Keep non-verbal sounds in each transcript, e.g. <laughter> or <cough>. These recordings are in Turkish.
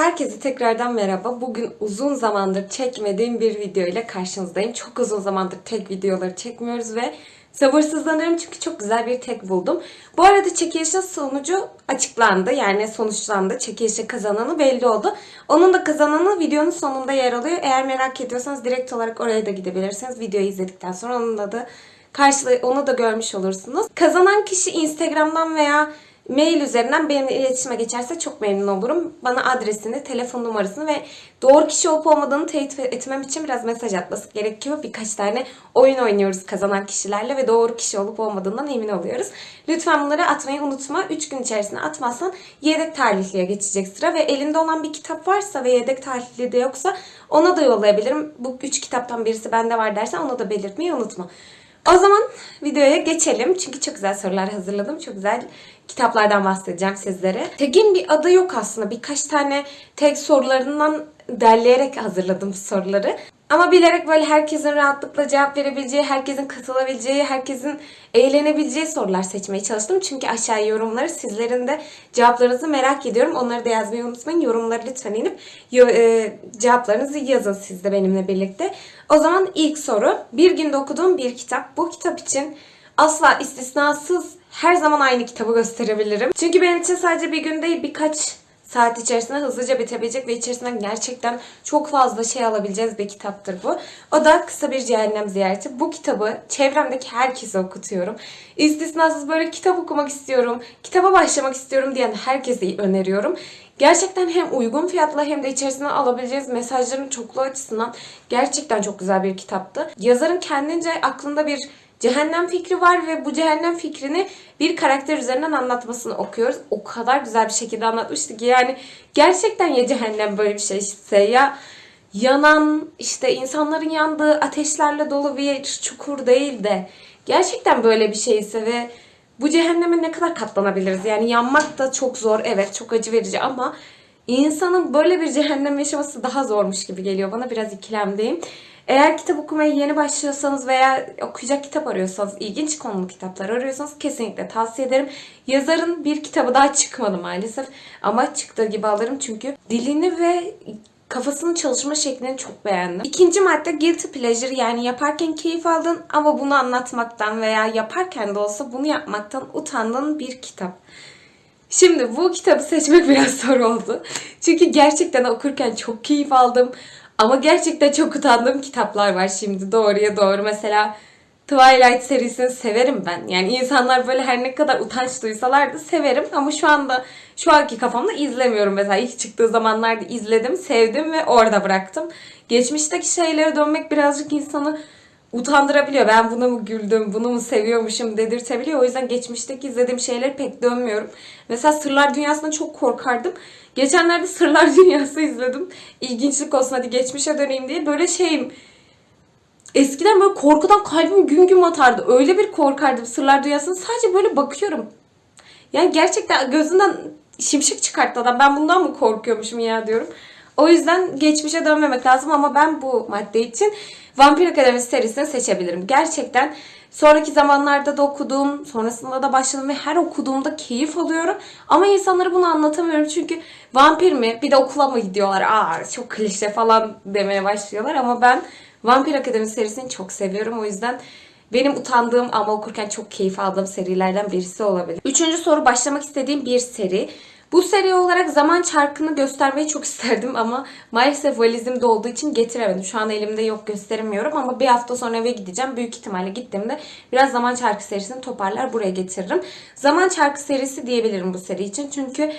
Herkese tekrardan merhaba. Bugün uzun zamandır çekmediğim bir video ile karşınızdayım. Çok uzun zamandır tek videoları çekmiyoruz ve sabırsızlanıyorum çünkü çok güzel bir tek buldum. Bu arada çekilişin sonucu açıklandı. Yani sonuçlandı. Çekilişin kazananı belli oldu. Onun da kazananı videonun sonunda yer alıyor. Eğer merak ediyorsanız direkt olarak oraya da gidebilirsiniz. Videoyu izledikten sonra onun da karşılığı onu da görmüş olursunuz. Kazanan kişi Instagram'dan veya mail üzerinden benimle iletişime geçerse çok memnun olurum. Bana adresini, telefon numarasını ve doğru kişi olup olmadığını teyit etmem için biraz mesaj atması gerekiyor. Birkaç tane oyun oynuyoruz kazanan kişilerle ve doğru kişi olup olmadığından emin oluyoruz. Lütfen bunları atmayı unutma. 3 gün içerisinde atmazsan yedek tarihliye geçecek sıra ve elinde olan bir kitap varsa ve yedek tarihli de yoksa ona da yollayabilirim. Bu 3 kitaptan birisi bende var dersen ona da belirtmeyi unutma. O zaman videoya geçelim. Çünkü çok güzel sorular hazırladım. Çok güzel kitaplardan bahsedeceğim sizlere. Tegin bir adı yok aslında. Birkaç tane tek sorularından derleyerek hazırladım soruları. Ama bilerek böyle herkesin rahatlıkla cevap verebileceği, herkesin katılabileceği, herkesin eğlenebileceği sorular seçmeye çalıştım. Çünkü aşağıya yorumları sizlerin de cevaplarınızı merak ediyorum. Onları da yazmayı unutmayın. Yorumları lütfen inip e, cevaplarınızı yazın siz de benimle birlikte. O zaman ilk soru. Bir günde okuduğum bir kitap. Bu kitap için asla istisnasız her zaman aynı kitabı gösterebilirim. Çünkü benim için sadece bir gün değil birkaç saat içerisinde hızlıca bitebilecek ve içerisinden gerçekten çok fazla şey alabileceğiz bir kitaptır bu. O da Kısa Bir Cehennem Ziyareti. Bu kitabı çevremdeki herkese okutuyorum. İstisnasız böyle kitap okumak istiyorum, kitaba başlamak istiyorum diyen herkese öneriyorum. Gerçekten hem uygun fiyatla hem de içerisinden alabileceğiz mesajların çokluğu açısından gerçekten çok güzel bir kitaptı. Yazarın kendince aklında bir cehennem fikri var ve bu cehennem fikrini bir karakter üzerinden anlatmasını okuyoruz. O kadar güzel bir şekilde anlatmıştı ki yani gerçekten ya cehennem böyle bir şeyse ya yanan işte insanların yandığı ateşlerle dolu bir çukur değil de gerçekten böyle bir şeyse ve bu cehenneme ne kadar katlanabiliriz? Yani yanmak da çok zor evet çok acı verici ama insanın böyle bir cehennem yaşaması daha zormuş gibi geliyor bana biraz ikilemdeyim. Eğer kitap okumaya yeni başlıyorsanız veya okuyacak kitap arıyorsanız, ilginç konulu kitaplar arıyorsanız kesinlikle tavsiye ederim. Yazarın bir kitabı daha çıkmadı maalesef ama çıktığı gibi alırım çünkü dilini ve kafasının çalışma şeklini çok beğendim. İkinci madde guilty pleasure yani yaparken keyif aldın ama bunu anlatmaktan veya yaparken de olsa bunu yapmaktan utandığın bir kitap. Şimdi bu kitabı seçmek <laughs> biraz zor oldu. Çünkü gerçekten okurken çok keyif aldım. Ama gerçekten çok utandığım kitaplar var şimdi doğruya doğru. Mesela Twilight serisini severim ben. Yani insanlar böyle her ne kadar utanç duysalar da severim. Ama şu anda şu anki kafamda izlemiyorum. Mesela ilk çıktığı zamanlarda izledim, sevdim ve orada bıraktım. Geçmişteki şeylere dönmek birazcık insanı utandırabiliyor. Ben buna mı güldüm, bunu mu seviyormuşum dedirtebiliyor. O yüzden geçmişteki izlediğim şeyleri pek dönmüyorum. Mesela Sırlar Dünyası'na çok korkardım. Geçenlerde Sırlar <laughs> Dünyası izledim. İlginçlik olsun hadi geçmişe döneyim diye. Böyle şeyim Eskiden böyle korkudan kalbim güm güm atardı. Öyle bir korkardım Sırlar Dünyası'na. Sadece böyle bakıyorum. Yani gerçekten gözünden şimşek çıkarttı adam. Ben bundan mı korkuyormuşum ya diyorum. O yüzden geçmişe dönmemek lazım ama ben bu madde için Vampir Akademisi serisini seçebilirim. Gerçekten sonraki zamanlarda da okudum, sonrasında da başladım ve her okuduğumda keyif alıyorum. Ama insanlara bunu anlatamıyorum çünkü vampir mi? Bir de okula mı gidiyorlar? Aa çok klişe falan demeye başlıyorlar ama ben Vampir Akademisi serisini çok seviyorum. O yüzden benim utandığım ama okurken çok keyif aldığım serilerden birisi olabilir. Üçüncü soru başlamak istediğim bir seri. Bu seri olarak zaman çarkını göstermeyi çok <laughs> isterdim ama maalesef valizimde olduğu için getiremedim. Şu an elimde yok gösteremiyorum ama bir hafta sonra eve gideceğim. Büyük ihtimalle gittiğimde biraz zaman çarkı serisini toparlar buraya getiririm. Zaman çarkı serisi diyebilirim bu seri için çünkü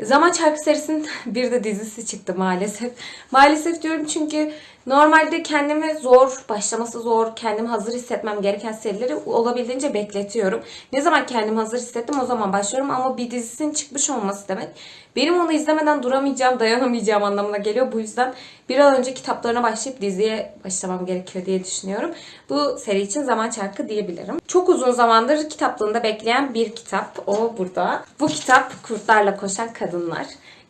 Zaman Çarkı serisinin <laughs> bir de dizisi çıktı maalesef. Maalesef diyorum çünkü normalde kendimi zor, başlaması zor, kendimi hazır hissetmem gereken serileri olabildiğince bekletiyorum. Ne zaman kendimi hazır hissettim o zaman başlıyorum ama bir dizisinin çıkmış olması demek benim onu izlemeden duramayacağım, dayanamayacağım anlamına geliyor. Bu yüzden bir an önce kitaplarına başlayıp diziye başlamam gerekiyor diye düşünüyorum. Bu seri için Zaman Çarkı diyebilirim. Çok uzun zamandır kitaplığında bekleyen bir kitap. O burada. Bu kitap Kurtlarla Koşan Kadınlar.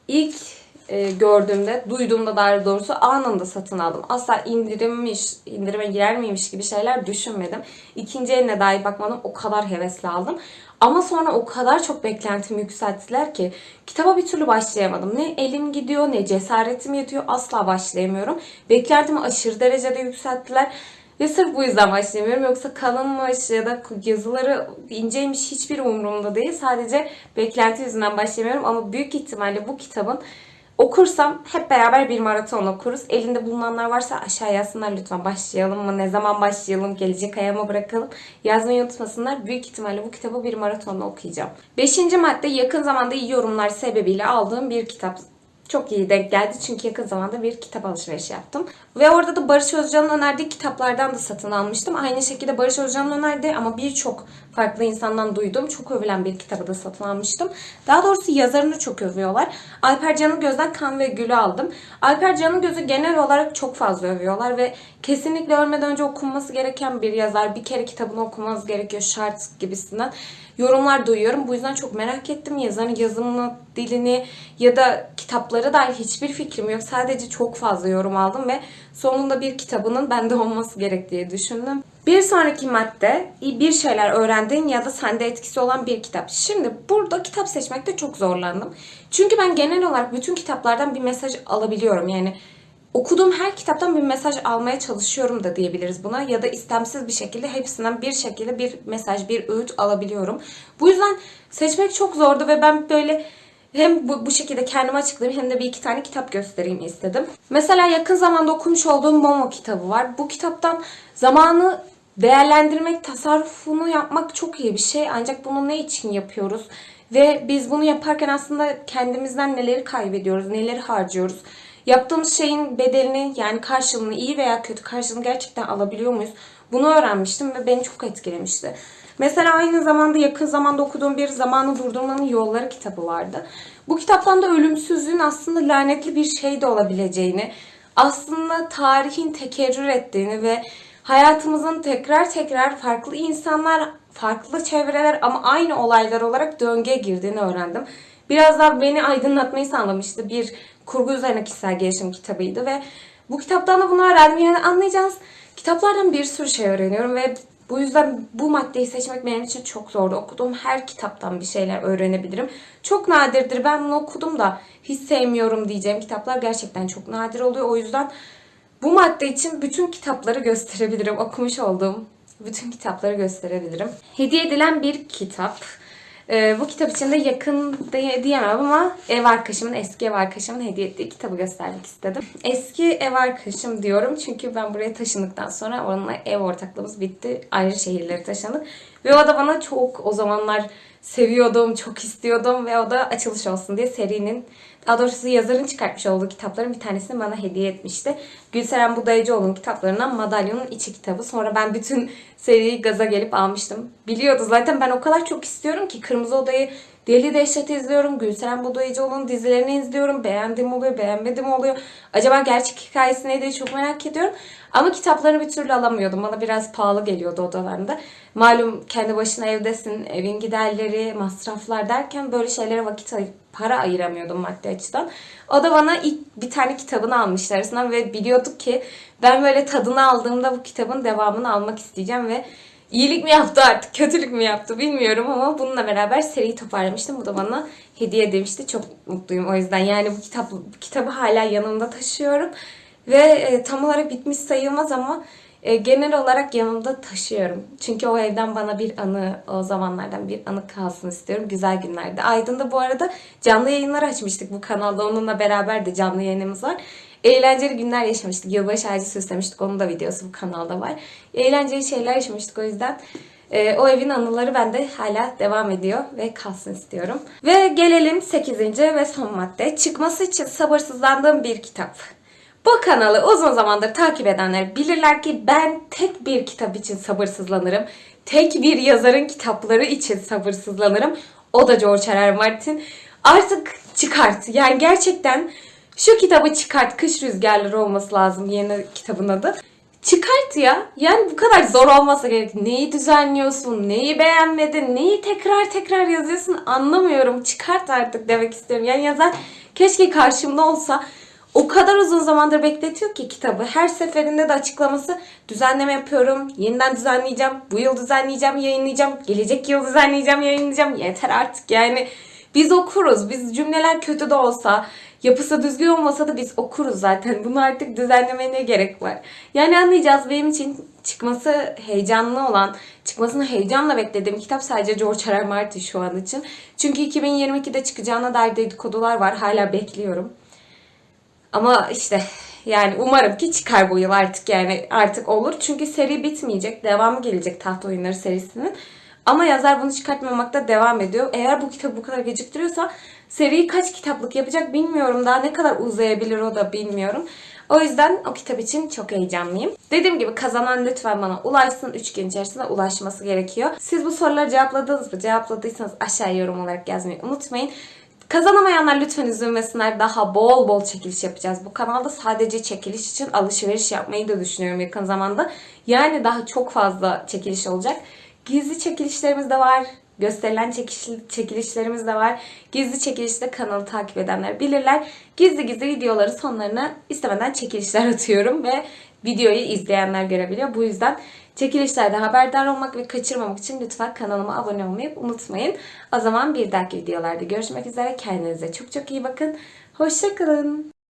İlk e, gördüğümde, duyduğumda daha doğrusu anında satın aldım. Asla indirimmiş, indirime girer miymiş gibi şeyler düşünmedim. İkinci eline dahi bakmadım. O kadar hevesli aldım. Ama sonra o kadar çok beklentimi yükselttiler ki kitaba bir türlü başlayamadım. Ne elim gidiyor ne cesaretim yetiyor asla başlayamıyorum. Beklentimi aşırı derecede yükselttiler. Ve sırf bu yüzden başlayamıyorum. Yoksa kalınmış ya da yazıları inceymiş hiçbir umurumda değil. Sadece beklenti yüzünden başlayamıyorum. Ama büyük ihtimalle bu kitabın okursam hep beraber bir maraton okuruz. Elinde bulunanlar varsa aşağı yazsınlar lütfen. Başlayalım mı? Ne zaman başlayalım? Gelecek aya mı bırakalım? Yazmayı unutmasınlar. Büyük ihtimalle bu kitabı bir maratonla okuyacağım. Beşinci madde yakın zamanda iyi yorumlar sebebiyle aldığım bir kitap çok iyi denk geldi çünkü yakın zamanda bir kitap alışverişi yaptım. Ve orada da Barış Özcan'ın önerdiği kitaplardan da satın almıştım. Aynı şekilde Barış Özcan'ın önerdiği ama birçok farklı insandan duyduğum çok övülen bir kitabı da satın almıştım. Daha doğrusu yazarını çok övüyorlar. Alper Can'ın Göz'den Kan ve Gül'ü aldım. Alper Can'ın Göz'ü genel olarak çok fazla övüyorlar ve kesinlikle ölmeden önce okunması gereken bir yazar. Bir kere kitabını okumanız gerekiyor şart gibisinden yorumlar duyuyorum. Bu yüzden çok merak ettim. Yazarın yazımını, dilini ya da kitapları dair hiçbir fikrim yok. Sadece çok fazla yorum aldım ve sonunda bir kitabının bende olması gerek diye düşündüm. Bir sonraki madde bir şeyler öğrendiğin ya da sende etkisi olan bir kitap. Şimdi burada kitap seçmekte çok zorlandım. Çünkü ben genel olarak bütün kitaplardan bir mesaj alabiliyorum. Yani okuduğum her kitaptan bir mesaj almaya çalışıyorum da diyebiliriz buna. Ya da istemsiz bir şekilde hepsinden bir şekilde bir mesaj, bir öğüt alabiliyorum. Bu yüzden seçmek çok zordu ve ben böyle hem bu, bu şekilde kendimi açıklayayım hem de bir iki tane kitap göstereyim istedim. Mesela yakın zamanda okumuş olduğum Momo kitabı var. Bu kitaptan zamanı değerlendirmek, tasarrufunu yapmak çok iyi bir şey. Ancak bunu ne için yapıyoruz? Ve biz bunu yaparken aslında kendimizden neleri kaybediyoruz, neleri harcıyoruz? Yaptığımız şeyin bedelini yani karşılığını iyi veya kötü karşılığını gerçekten alabiliyor muyuz? Bunu öğrenmiştim ve beni çok etkilemişti. Mesela aynı zamanda yakın zamanda okuduğum bir Zamanı Durdurmanın Yolları kitabı vardı. Bu kitaptan da ölümsüzlüğün aslında lanetli bir şey de olabileceğini, aslında tarihin tekerrür ettiğini ve hayatımızın tekrar tekrar farklı insanlar, farklı çevreler ama aynı olaylar olarak döngüye girdiğini öğrendim. Biraz daha beni aydınlatmayı sağlamıştı. Bir kurgu üzerine kişisel gelişim kitabıydı ve bu kitaptan da bunu öğrendim. Yani anlayacağınız kitaplardan bir sürü şey öğreniyorum ve bu yüzden bu maddeyi seçmek benim için çok zordu. Okuduğum her kitaptan bir şeyler öğrenebilirim. Çok nadirdir. Ben bunu okudum da hiç sevmiyorum diyeceğim kitaplar gerçekten çok nadir oluyor. O yüzden bu madde için bütün kitapları gösterebilirim. Okumuş olduğum bütün kitapları gösterebilirim. Hediye edilen bir kitap. Ee, bu kitap için de yakın de, diyemem ama ev arkadaşımın, eski ev arkadaşımın hediye ettiği kitabı göstermek istedim. Eski ev arkadaşım diyorum çünkü ben buraya taşındıktan sonra onunla ev ortaklığımız bitti. Ayrı şehirlere taşındık. Ve o da bana çok o zamanlar seviyordum, çok istiyordum ve o da açılış olsun diye serinin daha doğrusu yazarın çıkartmış olduğu kitapların bir tanesini bana hediye etmişti. Gülseren Budayıcıoğlu'nun kitaplarından Madalyonun İçi kitabı. Sonra ben bütün seriyi gaza gelip almıştım. Biliyordu zaten ben o kadar çok istiyorum ki Kırmızı Oda'yı Deli Dehşet izliyorum. Gülseren Budayıcıoğlu'nun dizilerini izliyorum. Beğendiğim oluyor, beğenmediğim oluyor. Acaba gerçek hikayesi neydi çok merak ediyorum. Ama kitaplarını bir türlü alamıyordum. Bana biraz pahalı geliyordu odalarında. Malum kendi başına evdesin, evin giderleri, masraflar derken böyle şeylere vakit ayır, para ayıramıyordum maddi açıdan. O da bana ilk bir tane kitabını almışlar arasından ve biliyorduk ki ben böyle tadını aldığımda bu kitabın devamını almak isteyeceğim ve iyilik mi yaptı artık, kötülük mü yaptı bilmiyorum ama bununla beraber seriyi toparlamıştım. Bu da bana hediye demişti. Çok mutluyum o yüzden. Yani bu kitap bu kitabı hala yanımda taşıyorum. Ve e, tam olarak bitmiş sayılmaz ama e, genel olarak yanımda taşıyorum. Çünkü o evden bana bir anı, o zamanlardan bir anı kalsın istiyorum. Güzel günlerde. Aydın'da bu arada canlı yayınlar açmıştık bu kanalda. Onunla beraber de canlı yayınımız var. Eğlenceli günler yaşamıştık. Yılbaşı ağacı süslemiştik. Onun da videosu bu kanalda var. Eğlenceli şeyler yaşamıştık o yüzden. E, o evin anıları bende hala devam ediyor ve kalsın istiyorum. Ve gelelim 8. ve son madde. Çıkması için sabırsızlandığım bir kitap. Bu kanalı uzun zamandır takip edenler bilirler ki ben tek bir kitap için sabırsızlanırım. Tek bir yazarın kitapları için sabırsızlanırım. O da George R. R. Martin. Artık çıkart. Yani gerçekten şu kitabı çıkart. Kış Rüzgarları olması lazım yeni kitabın adı. Çıkart ya. Yani bu kadar zor olmasa gerek. Neyi düzenliyorsun? Neyi beğenmedin? Neyi tekrar tekrar yazıyorsun? Anlamıyorum. Çıkart artık demek istiyorum. Yani yazar Keşke karşımda olsa. O kadar uzun zamandır bekletiyor ki kitabı. Her seferinde de açıklaması düzenleme yapıyorum. Yeniden düzenleyeceğim. Bu yıl düzenleyeceğim, yayınlayacağım. Gelecek yıl düzenleyeceğim, yayınlayacağım. Yeter artık yani. Biz okuruz. Biz cümleler kötü de olsa, yapısı düzgün olmasa da biz okuruz zaten. Bunu artık düzenlemeye ne gerek var? Yani anlayacağız benim için çıkması heyecanlı olan, çıkmasını heyecanla beklediğim kitap sadece George R. R. Martin şu an için. Çünkü 2022'de çıkacağına dair dedikodular var. Hala bekliyorum. Ama işte yani umarım ki çıkar bu yıl artık yani artık olur. Çünkü seri bitmeyecek. Devamı gelecek Taht Oyunları serisinin. Ama yazar bunu çıkartmamakta devam ediyor. Eğer bu kitabı bu kadar geciktiriyorsa seriyi kaç kitaplık yapacak bilmiyorum. Daha ne kadar uzayabilir o da bilmiyorum. O yüzden o kitap için çok heyecanlıyım. Dediğim gibi kazanan lütfen bana ulaşsın. 3 gün içerisinde ulaşması gerekiyor. Siz bu soruları cevapladınız mı? Cevapladıysanız aşağıya yorum olarak yazmayı unutmayın. Kazanamayanlar lütfen üzülmesinler. Daha bol bol çekiliş yapacağız. Bu kanalda sadece çekiliş için alışveriş yapmayı da düşünüyorum yakın zamanda. Yani daha çok fazla çekiliş olacak. Gizli çekilişlerimiz de var. Gösterilen çekiş, çekilişlerimiz de var. Gizli çekilişte kanalı takip edenler bilirler. Gizli gizli videoları sonlarına istemeden çekilişler <laughs> atıyorum ve videoyu izleyenler görebiliyor. Bu yüzden çekilişlerde haberdar olmak ve kaçırmamak için lütfen kanalıma abone olmayı unutmayın. O zaman bir dahaki videolarda görüşmek üzere. Kendinize çok çok iyi bakın. Hoşçakalın.